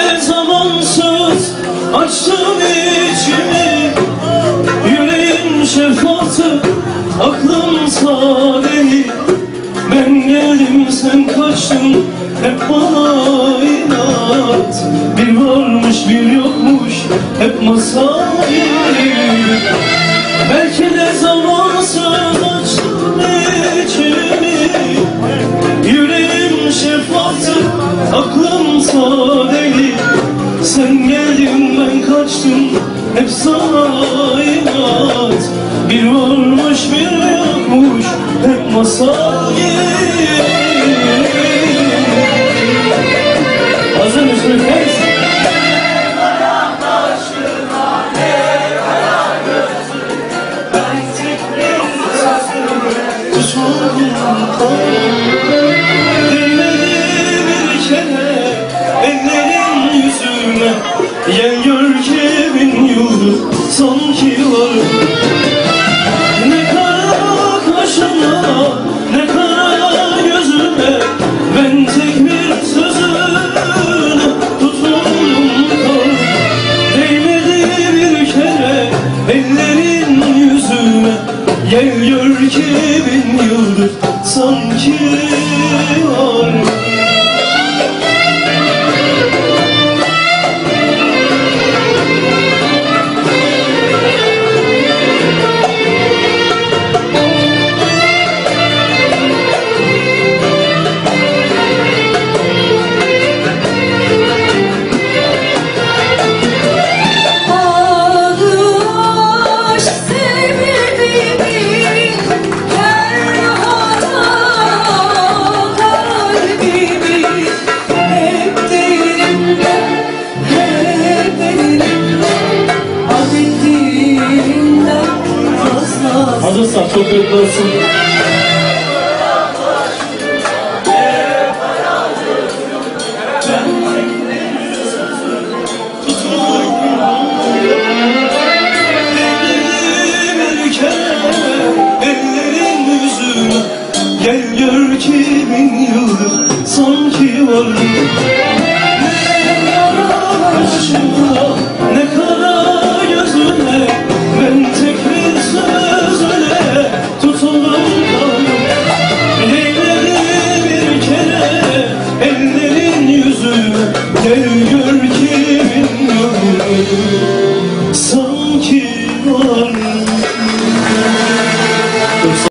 Ne zamansız açtım içimi. Yüreğim şeffafı aklım sadeli Ben geldim sen kaçtın hep bana inat. Bir varmış bir yokmuş hep masal Belki de zamansız açtım içimi. Yüreğim şeffaftı, aklım sadeli Sen geldin ben kaçtım, hep sana inat Bir varmış bir yokmuş, hep masal gibi. Hazır mısın? Hey! Değmedi Yen gör ki bin yıldır sanki varım Ne kara kaşına ne kara gözüme Ben tek bir sözüne tutuldum Değmedi bir kere ellerin yüzüme gör ki bayram kutlu olsun. Gel gör ki bin yıldır sanki var Ne yaralar aşkına